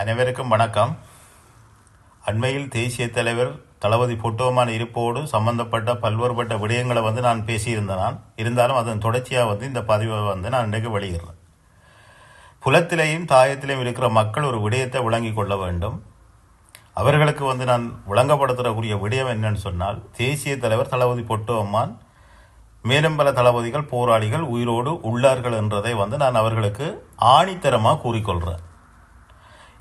அனைவருக்கும் வணக்கம். அண்மையில் தேசிய தலைவர் தளபதி பொட்டோமான இருப்போடு சம்பந்தப்பட்ட பல்வேறுபட்ட விடயங்களை வந்து நான் பேசியிருந்தேன். நான் இருந்தாலும் அதன் தொடர்ச்சியாக வந்து இந்த பதிவை வந்து நான் இன்றைக்கு வெளியிடுறேன். புலத்திலேயும் தாயத்திலேயும் இருக்கிற மக்கள் ஒரு விடயத்தை விளங்கி கொள்ள வேண்டும். அவர்களுக்கு வந்து நான் விளங்கப்படுத்துறக்கூடிய விடயம் என்னன்னு சொன்னால் தேசிய தலைவர் தளபதி பொட்டோம்மான் மேலும் பல தளபதிகள் போராளிகள் உயிரோடு உள்ளார்கள் என்றதை வந்து நான் அவர்களுக்கு ஆணித்தரமாக கூறிக்கொள்கிறேன்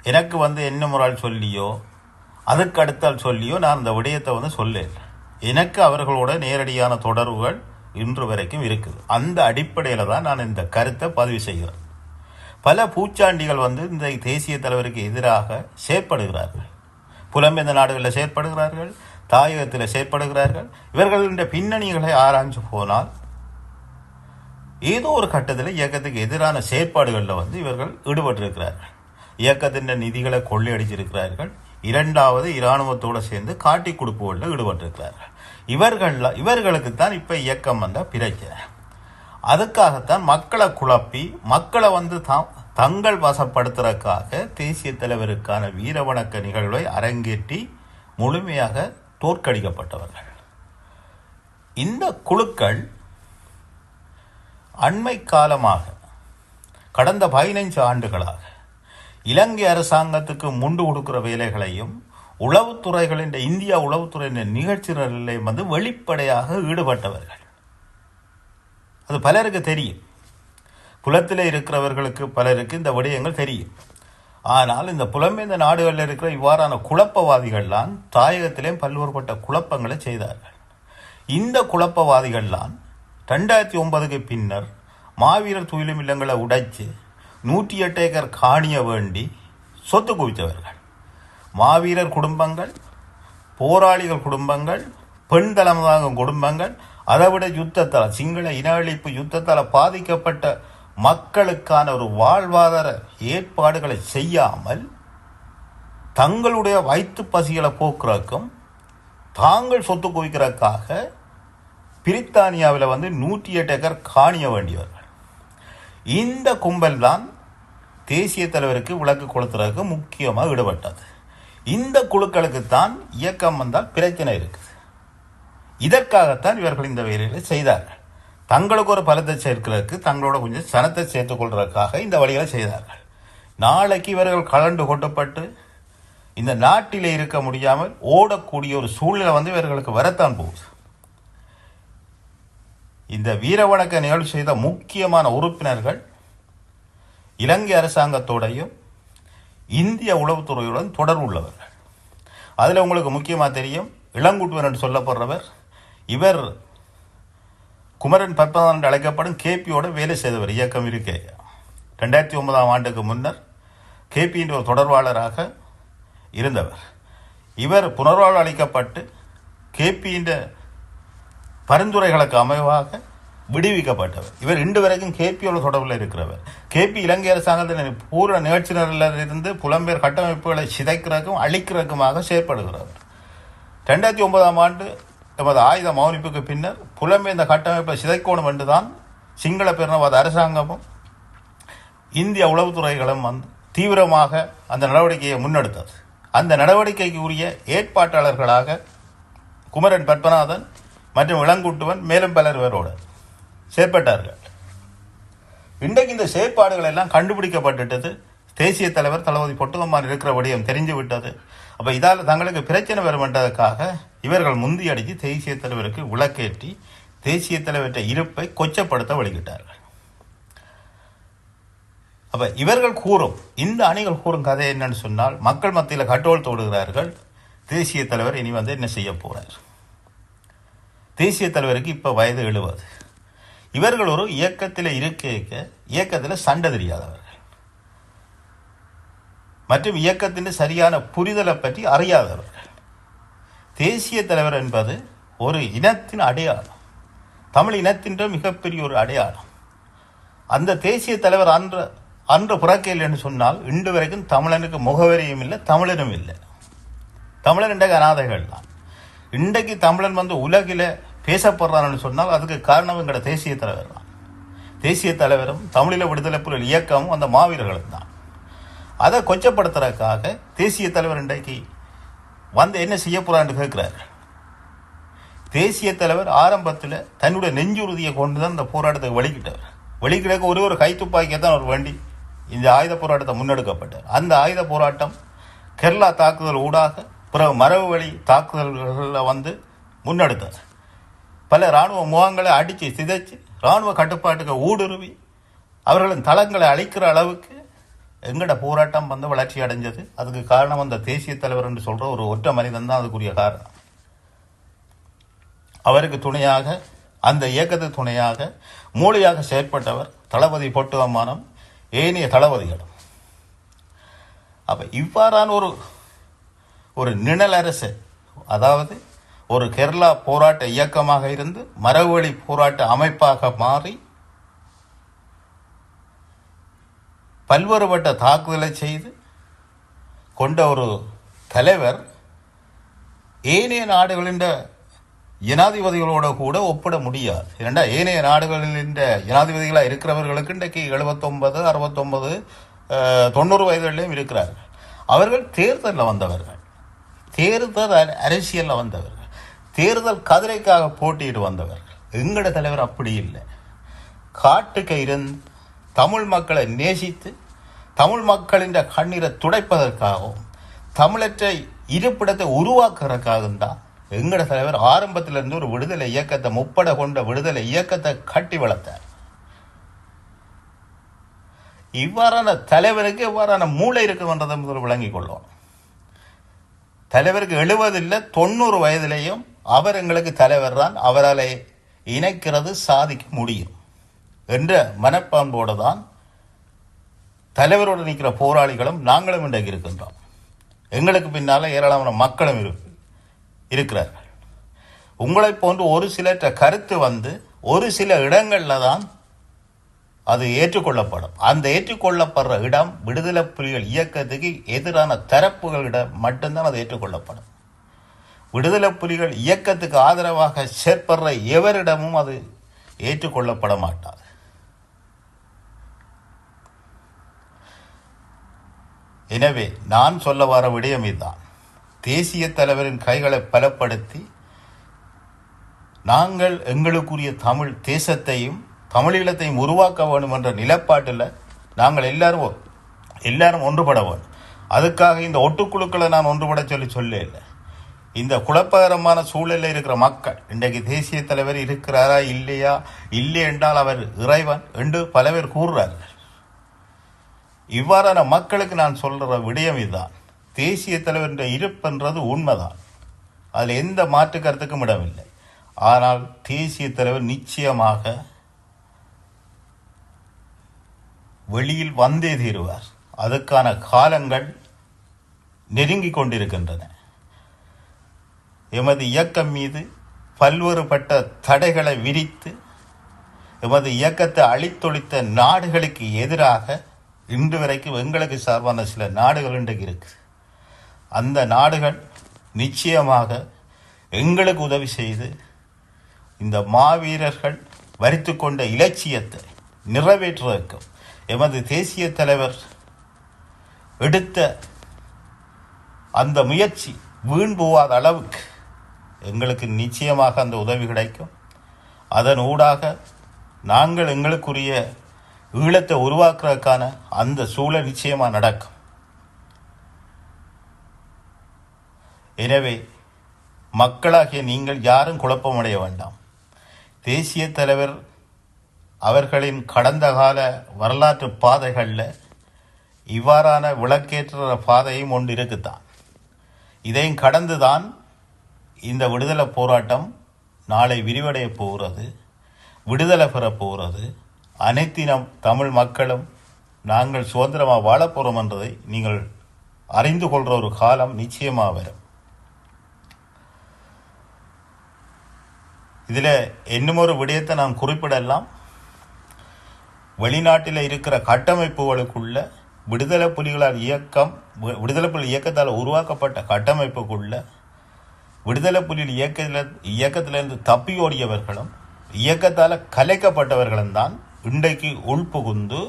எனக்கு வந்து என்ன முறால் சொல்லியோ அதுக்கு அடுத்தால் சொல்லியோ நான் அந்த விடயத்தை வந்து சொல்லேன். எனக்கு அவர்களோட நேரடியான தொடர்புகள் இன்று வரைக்கும் இருக்குது. அந்த அடிப்படையில் தான் நான் இந்த கருத்தை பதிவு செய்கிறேன். பல பூச்சாண்டிகள் வந்து இந்த தேசிய தலைவருக்கு எதிராக செயற்படுகிறார்கள். புலம்பெயர்ந்த நாடுகளில் செயற்படுகிறார்கள் தாயகத்தில் செயற்படுகிறார்கள். இவர்களுடைய பின்னணிகளை ஆராய்ஞ்சு போனால் ஏதோ ஒரு கட்டத்தில் இயக்கத்துக்கு எதிரான செயற்பாடுகளில் வந்து இவர்கள் ஈடுபட்டிருக்கிறார்கள். இயக்கத்தின் நிதிகளை கொள்ளையடிச்சிருக்கிறார்கள். இரண்டாவது இராணுவத்தோடு சேர்ந்து காட்டி கொடுப்புகளில் ஈடுபட்டிருக்கிறார்கள். இவர்கள் இவர்களுக்கு தான் இப்போ இயக்கம் வந்த பிரச்சனை அதுக்காகத்தான் மக்களை குழப்பி மக்களை வந்து தாம் தங்கள் வசப்படுத்துறதுக்காக தேசிய தலைவருக்கான வீரவணக்க நிகழ்வை அரங்கேற்றி முழுமையாக தோற்கடிக்கப்பட்டவர்கள். இந்த குழுக்கள் அண்மை காலமாக கடந்த பதினைஞ்சு ஆண்டுகளாக இலங்கை அரசாங்கத்துக்கு முண்டு கொடுக்கிற வேலைகளையும் உளவுத்துறைகளின் இந்தியா உளவுத்துறையின் நிகழ்ச்சிகளிலையும் வந்து வெளிப்படையாக ஈடுபட்டவர்கள். அது பலருக்கு தெரியும். புலத்தில் இருக்கிறவர்களுக்கு பலருக்கு இந்த விடயங்கள் தெரியும். ஆனால் இந்த புலம்பெயர்ந்த நாடுகளில் இருக்கிற இவ்வாறான குழப்பவாதிகள்லாம் தாயகத்திலேயும் பல்வேறுபட்ட குழப்பங்களை செய்தார்கள். இந்த குழப்பவாதிகள்லாம் ரெண்டாயிரத்தி ஒன்பதுக்கு பின்னர் மாவீரர் துயிலும் இல்லங்களை உடைச்சு நூற்றி எட்டு ஏக்கர் காணிய வேண்டி சொத்து குவித்தவர்கள். மாவீரர் குடும்பங்கள் போராளிகள் குடும்பங்கள் பெண் தலைமதாங்கும் குடும்பங்கள் அதை விட யுத்தத்தால் சிங்கள இன அழிப்பு யுத்தத்தால் பாதிக்கப்பட்ட மக்களுக்கான ஒரு வாழ்வாதார ஏற்பாடுகளை செய்யாமல் தங்களுடைய வயிற்று பசிகளை போக்குறதுக்கும் தாங்கள் சொத்து குவிக்கிறதுக்காக பிரித்தானியாவில் வந்து நூற்றி எட்டு ஏக்கர் காணிய வேண்டியவர்கள். இந்த கும்பல் தான் தேசிய தலைவருக்கு விளக்கு கொளுத்துறதுக்கு முக்கியமாக ஈடுபட்டது. இந்த குழுக்களுக்கு தான் இயக்கம் வந்தால் பிரச்சனை இருக்குது. இதற்காகத்தான் இவர்கள் இந்த வேலைகளை செய்தார்கள். தங்களுக்கு ஒரு பலத்தை சேர்க்கிறதுக்கு தங்களோட கொஞ்சம் சனத்தை சேர்த்துக்கொள்கிறதுக்காக இந்த வழிகளை செய்தார்கள். நாளைக்கு இவர்கள் கலண்டு கொட்டப்பட்டு இந்த நாட்டிலே இருக்க முடியாமல் ஓடக்கூடிய ஒரு சூழ்நிலை வந்து இவர்களுக்கு வரத்தான் போகுது. இந்த வீரவணக்க நிகழ்வு செய்த முக்கியமான உறுப்பினர்கள் இலங்கை அரசாங்கத்தோடையும் இந்திய உளவுத்துறையுடன் தொடர்பு உள்ளவர்கள். அதில் உங்களுக்கு முக்கியமாக தெரியும் இளங்குட்டுவர் என்று சொல்லப்படுறவர் இவர் குமரன் பத்மநாதன் என்று அழைக்கப்படும் கேபியோட வேலை செய்தவர் இயக்கம் இருக்கே. ரெண்டாயிரத்தி ஒன்பதாம் ஆண்டுக்கு முன்னர் கேபியின் ஒரு தொடர்பாளராக இருந்தவர். இவர் புனர்வாழ்வு அளிக்கப்பட்டு கேபியின் பரிந்துரைகளுக்கு அமைவாக விடுவிக்கப்பட்டவர். இவர் இன்று வரைக்கும் கேபியோட தொடர்பில் இருக்கிறவர். கேபி இலங்கை அரசாங்கத்தின் பூர்வ நிகழ்ச்சியினரிலிருந்து புலம்பெயர் கட்டமைப்புகளை சிதைக்கிறதுக்கும் அழிக்கிறதுக்குமாக செயற்படுகிறவர் ரெண்டாயிரத்தி ஒன்பதாம் ஆண்டு எமது ஆயுத மௌனிப்புக்கு பின்னர் புலம்பெயர்ந்த கட்டமைப்பை சிதைக்கணும் என்றுதான் சிங்கள பெருணவாத அரசாங்கமும் இந்திய உளவுத்துறைகளும் வந்து தீவிரமாக அந்த நடவடிக்கையை முன்னெடுத்தது. அந்த நடவடிக்கைக்கு உரிய ஏற்பாட்டாளர்களாக குமரன் பத்மநாதன் மற்றும் இளங்குட்டுவன் மேலும் பலர் இவரோடு. செயற்பட்டார்கள். இன்றைக்கு இந்த செயற்பாடுகள் எல்லாம் கண்டுபிடிக்கப்பட்டுட்டது. தேசிய தலைவர் தளபதி பொட்டுவம்மான் இருக்கிற விடயம் தெரிஞ்சு விட்டது அப்போ இதால் தங்களுக்கு பிரச்சனை வருமென்றதுக்காக இவர்கள் முந்தி அடித்து தேசிய தலைவருக்கு விளக்கேற்றி தேசிய தலைவர்கிட்ட இருப்பை கொச்சப்படுத்த வழிகிட்டார்கள் அப்போ இவர்கள் கூறும் இந்த அணிகள் கூறும் கதை என்னன்னு சொன்னால் மக்கள் மத்தியில் கட்டோல் தோடுகிறார்கள். தேசிய தலைவர் இனி வந்து என்ன செய்ய போகிறார் தேசிய தலைவருக்கு இப்போ வயது எழுபது. இவர்கள் ஒரு இயக்கத்தில் இருக்க இயக்கத்தில் சண்டை தெரியாதவர்கள். மற்றும் இயக்கத்தின் சரியான புரிதலை பற்றி அறியாதவர்கள். தேசிய தலைவர் என்பது ஒரு இனத்தின் அடையாளம். தமிழ் இனத்தின்ற மிகப்பெரிய ஒரு அடையாளம். அந்த தேசிய தலைவர் அன்ற அன்று புறக்கையில் என்று சொன்னால் இன்று வரைக்கும் தமிழனுக்கு முகவரியும் இல்லை தமிழனும் இல்லை. தமிழன் இன்றைக்கு அனாதைகள் தான் இன்றைக்கு தமிழன் வந்து உலகில் பேசப்படுறான்னு சொன்னால் அதுக்கு காரணம் எங்களோட தேசிய தலைவர் தான். தேசிய தலைவரும் தமிழீழ விடுதலை புலிகள் இயக்கமும் அந்த மாவீரர்களும் தான். அதை கொச்சப்படுத்துறதுக்காக தேசிய தலைவர் இன்றைக்கு வந்து என்ன செய்ய போகிறான்னு கேட்குறாரு தேசிய தலைவர் ஆரம்பத்தில் தன்னுடைய நெஞ்சுறுதியை கொண்டு தான் இந்த போராட்டத்தை வெளிக்கிட்டவர் வெளிக்கிடக்க ஒரே ஒரு கைத்துப்பாக்கியை தான் அவர் வேண்டி இந்த ஆயுத போராட்டத்தை முன்னெடுக்கப்பட்டார். அந்த ஆயுத போராட்டம் கேரளா தாக்குதல் ஊடாக பிற மரபு வழி தாக்குதல்களில் வந்து முன்னெடுத்தார். பல இராணுவ முகங்களை அடித்து சிதைச்சு இராணுவ கட்டுப்பாட்டுக்கு ஊடுருவி அவர்களின் தளங்களை அழிக்கிற அளவுக்கு எங்கட போராட்டம் வந்து வளர்ச்சி அடைஞ்சது. அதுக்கு காரணம் அந்த தேசிய தலைவர் என்று சொல்கிற ஒரு ஒற்ற மனிதன் தான் அதுக்குரிய காரணம். அவருக்கு துணையாக அந்த இயக்கத்துக்கு துணையாக மூளையாக செயற்பட்டவர் தளபதி பொட்டுவமானம் ஏனைய தளபதிகளும். அப்போ இவ்வாறான ஒரு ஒரு நிழல் அரசு அதாவது ஒரு கேரளா போராட்ட இயக்கமாக இருந்து மரவழி போராட்ட அமைப்பாக மாறி பல்வேறுபட்ட தாக்குதலை செய்து கொண்ட ஒரு தலைவர் ஏனைய நாடுகளின் ஜனாதிபதிகளோட கூட ஒப்பிட முடியாது. ஏண்டா ஏனைய நாடுகளின் ஜனாதிபதிகளாக இருக்கிறவர்களுக்கு இன்றைக்கு எழுபத்தொன்பது அறுபத்தொன்பது தொண்ணூறு வயதுகளிலும் இருக்கிறார்கள். அவர்கள் தேர்தலில் வந்தவர்கள். தேர்தல் அரசியலில் வந்தவர்கள். தேர்தல் கதிரைக்காக போட்டியிட்டு வந்தவர்கள் எங்கட தலைவர் அப்படி இல்லை. காட்டுக்கு இருந்து தமிழ் மக்களை நேசித்து தமிழ் மக்களின் கண்ணீரை துடைப்பதற்காகவும் தமிழற்றை இருப்பிடத்தை உருவாக்குறதுக்காகவும் தான் எங்கட தலைவர் ஆரம்பத்திலிருந்து ஒரு விடுதலை இயக்கத்தை முப்பட கொண்ட விடுதலை இயக்கத்தை கட்டி வளர்த்தார். இவ்வாறான தலைவருக்கு இவ்வாறான மூளை இருக்குன்றதை முதல் விளங்கிக் கொள்வோம். தலைவருக்கு எழுபது இல்லை தொண்ணூறு வயதிலேயும் அவர் எங்களுக்கு தலைவர் தான். அவரால் இணைக்கிறது சாதிக்க முடியும் என்ற மனப்பான்போடு தான் தலைவரோடு நிற்கிற போராளிகளும் நாங்களும் இன்றைக்கு இருக்கின்றோம். எங்களுக்கு பின்னால் ஏராளமான மக்களும் இருக்கு இருக்கிறார்கள். உங்களைப் போன்று ஒரு சிலற்ற கருத்து வந்து ஒரு சில இடங்களில் தான் அது ஏற்றுக்கொள்ளப்படும். அந்த ஏற்றுக்கொள்ளப்படுற இடம் விடுதலை புலிகள் இயக்கத்துக்கு எதிரான தரப்புகளிடம் மட்டும்தான் அது ஏற்றுக்கொள்ளப்படும். விடுதலை புலிகள் இயக்கத்துக்கு ஆதரவாக செயற்படுற எவரிடமும் அது ஏற்றுக்கொள்ளப்பட மாட்டாது. எனவே நான் சொல்ல வர விடயம் இதுதான். தேசிய தலைவரின் கைகளை பலப்படுத்தி நாங்கள் எங்களுக்குரிய தமிழ் தேசத்தையும் தமிழீழத்தையும் உருவாக்க வேண்டும் என்ற நிலப்பாட்டில் நாங்கள் எல்லாரும் எல்லாரும் ஒன்றுபட வேண்டும். அதுக்காக இந்த ஒட்டுக்குழுக்களை நான் ஒன்றுபட சொல்லி சொல்ல இல்லை. இந்த குழப்பகரமான சூழலில் இருக்கிற மக்கள் இன்றைக்கு தேசிய தலைவர் இருக்கிறாரா இல்லையா? இல்லை என்றால் அவர் இறைவன் என்று பல பேர் கூறுறார்கள் இவ்வாறான மக்களுக்கு நான் சொல்கிற விடயம் இதுதான். தேசிய தலைவர் என்ற இருப்புன்றது உண்மைதான். அதில் எந்த மாற்று கருத்துக்கும் இடமில்லை. ஆனால் தேசிய தலைவர் நிச்சயமாக வெளியில் வந்தே தீருவார். அதுக்கான காலங்கள் நெருங்கிக் கொண்டிருக்கின்றன. எமது இயக்கம் மீது பல்வேறுபட்ட தடைகளை விரித்து எமது இயக்கத்தை அழித்தொழித்த நாடுகளுக்கு எதிராக இன்று வரைக்கும் எங்களுக்கு சார்பான சில நாடுகள் இன்றைக்கு இருக்கு. அந்த நாடுகள் நிச்சயமாக எங்களுக்கு உதவி செய்து இந்த மாவீரர்கள் வரித்து கொண்ட இலட்சியத்தை நிறைவேற்றுவதற்கும் எமது தேசிய தலைவர் எடுத்த அந்த முயற்சி வீண் போகாத அளவுக்கு எங்களுக்கு நிச்சயமாக அந்த உதவி கிடைக்கும். அதன் ஊடாக நாங்கள் எங்களுக்குரிய ஈழத்தை உருவாக்குறதுக்கான அந்த சூழல் நிச்சயமாக நடக்கும். எனவே மக்களாகிய நீங்கள் யாரும் குழப்பமடைய வேண்டாம். தேசிய தலைவர் அவர்களின் கடந்த கால வரலாற்று பாதைகளில் இவ்வாறான விளக்கேற்ற பாதையும் ஒன்று இருக்குத்தான். இதையும் கடந்துதான் இந்த விடுதலை போராட்டம் நாளை விரிவடைய போகிறது விடுதலை பெற போகிறது. அனைத்தினம் தமிழ் மக்களும் நாங்கள் சுதந்திரமாக வாழப்போகிறோம் என்றதை நீங்கள் அறிந்து கொள்கிற ஒரு காலம் நிச்சயமாக வரும். இதில் இன்னும் ஒரு விடயத்தை நான் குறிப்பிடலாம். வெளிநாட்டில் இருக்கிற கட்டமைப்புகளுக்குள்ள விடுதலை புலிகளால் இயக்கம் வி- விடுதலை புலி இயக்கத்தால் உருவாக்கப்பட்ட கட்டமைப்புக்குள்ள விடுதலை புலிகள் இயக்கத்தில் இயக்கத்திலிருந்து தப்பி ஓடியவர்களும் இயக்கத்தால் கலைக்கப்பட்டவர்களும் தான் இன்றைக்கு உள்புகுந்து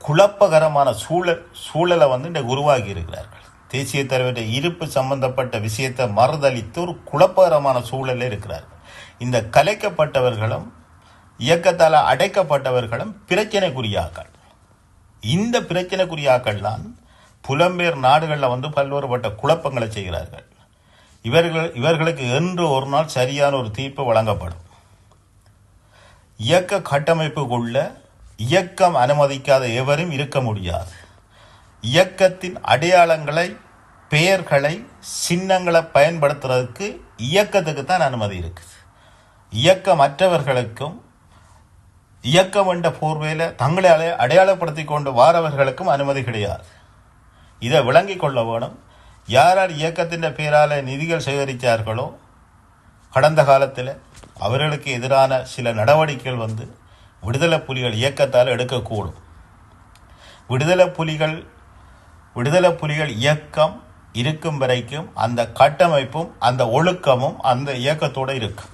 குழப்பகரமான சூழல் சூழலை வந்து இன்றைக்கு உருவாகி இருக்கிறார்கள். தேசிய தலைவருடைய இருப்பு சம்பந்தப்பட்ட விஷயத்தை மறுதளித்து ஒரு குழப்பகரமான சூழலில் இருக்கிறார்கள். இந்த கலைக்கப்பட்டவர்களும் இயக்கத்தால் அடைக்கப்பட்டவர்களும் பிரச்சனைக்குரியாக்கள். இந்த பிரச்சனைக்குரியாக்கள் தான் புலம்பெயர் நாடுகளில் வந்து பல்வேறுபட்ட குழப்பங்களை செய்கிறார்கள். இவர்கள் இவர்களுக்கு என்று ஒரு நாள் சரியான ஒரு தீர்ப்பு வழங்கப்படும். இயக்க கட்டமைப்புக்குள்ள இயக்கம் அனுமதிக்காத எவரும் இருக்க முடியாது. இயக்கத்தின் அடையாளங்களை பெயர்களை சின்னங்களை பயன்படுத்துறதுக்கு இயக்கத்துக்கு தான் அனுமதி இருக்குது. இயக்க மற்றவர்களுக்கும் இயக்கம் என்ற போர்வையில் தங்களை அடையாளப்படுத்தி அடையாளப்படுத்திக் கொண்டு வாரவர்களுக்கும் அனுமதி கிடையாது. இதை விளங்கிக் கொள்ள வேணும். யார் யார் இயக்கத்தின் பேரால் நிதிகள் சேகரித்தார்களோ கடந்த காலத்தில் அவர்களுக்கு எதிரான சில நடவடிக்கைகள் வந்து விடுதலை புலிகள் இயக்கத்தால் எடுக்கக்கூடும். விடுதலை புலிகள் விடுதலை புலிகள் இயக்கம் இருக்கும் வரைக்கும் அந்த கட்டமைப்பும் அந்த ஒழுக்கமும் அந்த இயக்கத்தோடு இருக்கும்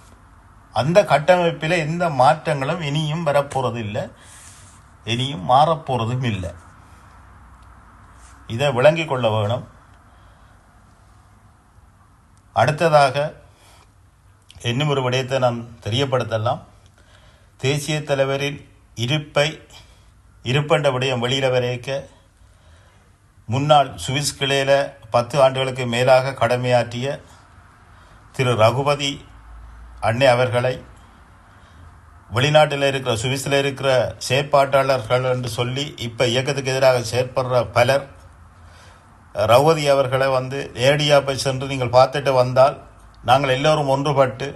அந்த கட்டமைப்பில் எந்த மாற்றங்களும் இனியும் வரப்போகிறது இல்லை இனியும் மாறப்போகிறதும் இல்லை. இதை விளங்கிக் கொள்ள வேணும். அடுத்ததாக இன்னும் ஒரு விடயத்தை நாம் தெரியப்படுத்தலாம். தேசிய தலைவரின் இருப்பை இருப்பென்ற விடயம் வெளியில் வரைக்க முன்னாள் சுவிஸ் கிளையில் பத்து ஆண்டுகளுக்கு மேலாக கடமையாற்றிய திரு ரகுபதி அன்னை அவர்களை வெளிநாட்டில் இருக்கிற சுவிஸில் இருக்கிற செயற்பாட்டாளர்கள் என்று சொல்லி இப்போ இயக்கத்துக்கு எதிராக செயற்படுற பலர் ரவுதி அவர்களை வந்து நேரடியாக போய் சென்று நீங்கள் பார்த்துட்டு வந்தால் நாங்கள் எல்லோரும் ஒன்றுபட்டு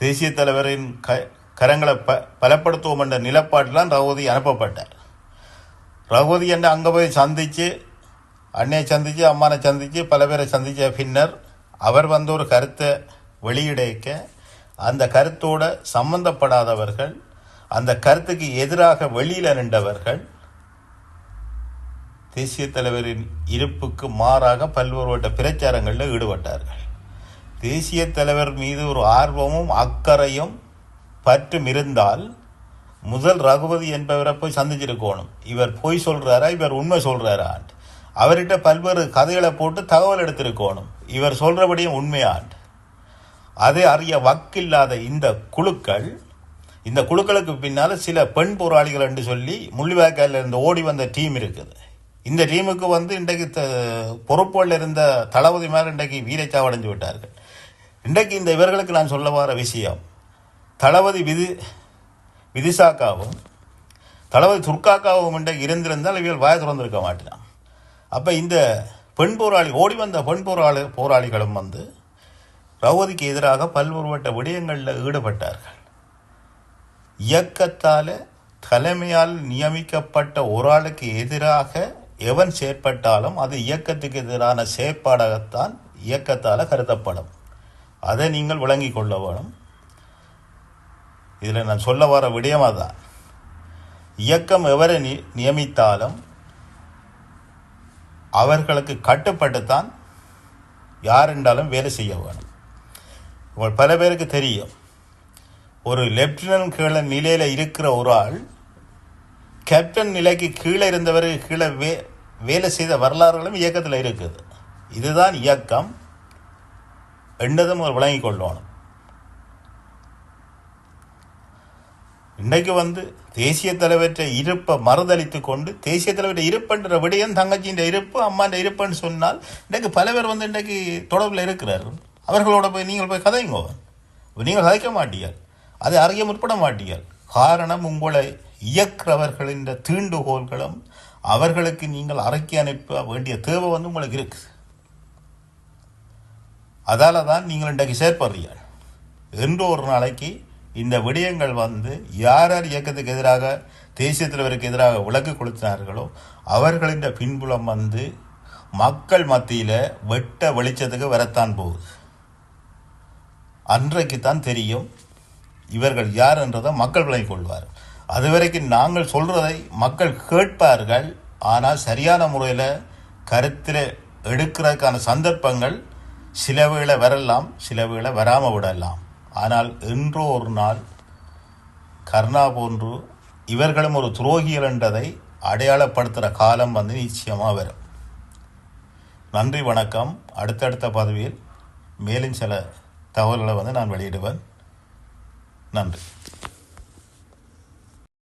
தேசிய தலைவரின் க கரங்களை ப பலப்படுத்துவோம் என்ற நிலப்பாட்டெலாம் ரகுதி அனுப்பப்பட்டார். ரகுதி என்ன அங்கே போய் சந்தித்து அன்னையை சந்தித்து அம்மானை சந்தித்து பல பேரை சந்தித்த பின்னர் அவர் வந்து ஒரு கருத்தை வெளியிடைக்க அந்த கருத்தோடு சம்பந்தப்படாதவர்கள் அந்த கருத்துக்கு எதிராக வெளியில் நின்றவர்கள் தேசிய தலைவரின் இருப்புக்கு மாறாக பல்வேறுபட்ட பிரச்சாரங்களில் ஈடுபட்டார்கள். தேசிய தலைவர் மீது ஒரு ஆர்வமும் அக்கறையும் பற்றும் இருந்தால் முதல் ரகுபதி என்பவரை போய் சந்திச்சிருக்கணும். இவர் பொய் சொல்கிறாரா இவர் உண்மை சொல்றாரான் அவர்கிட்ட பல்வேறு கதைகளை போட்டு தகவல் எடுத்திருக்கணும். இவர் சொல்கிறபடியும் உண்மையான். அதை அறிய வக்கில்லாத இந்த குழுக்கள் இந்த குழுக்களுக்கு பின்னால் சில பெண் போராளிகள் என்று சொல்லி முள்ளிவாய்க்காலில் இருந்து ஓடி வந்த டீம் இருக்குது. இந்த டீமுக்கு வந்து இன்றைக்கு த- பொறுப்புகள் இருந்த தளபதி மேலே இன்றைக்கு வீரச்சாவடைஞ்சு விட்டார்கள். இன்றைக்கு இந்த இவர்களுக்கு நான் சொல்ல வர விஷயம் தளபதி விதி விதிசாக்காவும் தளபதி துர்காக்காவும் இன்றைக்கு இருந்திருந்தால் இவர்கள் வாய திறந்திருக்க மாட்டான். அப்போ இந்த பெண் போராளி ஓடி வந்த பெண் போராளி போராளிகளும் வந்து ரவுதிக்கு எதிராக பல்வேறுபட்ட விடயங்களில் ஈடுபட்டார்கள். இயக்கத்தால் தலைமையால் நியமிக்கப்பட்ட ஒரு ஆளுக்கு எதிராக எவன் செயற்பட்டாலும் அது இயக்கத்துக்கு எதிரான செயற்பாடாகத்தான் இயக்கத்தால் கருதப்படும். அதை நீங்கள் விளங்கிக் கொள்ள வேணும். இதில் நான் சொல்ல வர விடயமாக தான் இயக்கம் எவரை நி நியமித்தாலும் அவர்களுக்கு கட்டுப்பட்டுத்தான் யார் என்றாலும் வேலை செய்ய வேணும். பல பேருக்கு தெரியும். ஒரு லெப்டினன்ட் கீழே நிலையில் இருக்கிற ஒரு ஆள் கேப்டன் நிலைக்கு கீழே இருந்தவர் கீழே வே வேலை செய்த வரலாறுகளும் இயக்கத்தில் இருக்குது. இதுதான் இயக்கம். என்றதும் ஒரு விளங்கிக் கொள்ளணும். இன்றைக்கு வந்து தேசிய தலைவற்றை இருப்பை மறுதளித்து கொண்டு தேசிய தலைவற்றை இருப்புன்ற விடயம் தங்கச்சியின் இருப்பு அம்மாண்ட இருப்புன்னு சொன்னால் இன்றைக்கு பல பேர் வந்து இன்றைக்கு தொடர்பில் இருக்கிறார் அவர்களோட போய் நீங்கள் போய் கதைங்கோ. நீங்கள் கதைக்க மாட்டீர்கள். அதை அறிய முற்பட மாட்டீர்கள். காரணம் உங்களை இயக்கிறவர்களின் தீண்டுகோள்களும் அவர்களுக்கு நீங்கள் அறக்கி அனுப்ப வேண்டிய தேவை வந்து உங்களுக்கு இருக்குது அதால தான் நீங்கள் இன்றைக்கு செயற்படுறீர்கள் என்று ஒரு நாளைக்கு இந்த விடயங்கள் வந்து யார் யார் இயக்கத்துக்கு எதிராக தேசிய தலைவருக்கு எதிராக விலக்கு கொடுத்தார்களோ அவர்களின் பின்புலம் வந்து மக்கள் மத்தியில் வெட்ட வெளிச்சத்துக்கு வரத்தான் போகுது. அன்றைக்கு தான் தெரியும் இவர்கள் யார் என்றதை மக்கள் விளங்கிக் கொள்வார் அது வரைக்கும் நாங்கள் சொல்கிறதை மக்கள் கேட்பார்கள். ஆனால் சரியான முறையில் கருத்தில் எடுக்கிறதுக்கான சந்தர்ப்பங்கள் சில வேளை வரலாம் சில வேளை வராமல் விடலாம். ஆனால் என்றோ ஒரு நாள் கர்ணா போன்று இவர்களும் ஒரு துரோகிகள் என்றதை அடையாளப்படுத்துகிற காலம் வந்து நிச்சயமாக வரும். நன்றி வணக்கம். அடுத்தடுத்த பதவியில் மேலும் சில தகவல்களை வந்து நான் வெளியிடுவேன். நன்றி.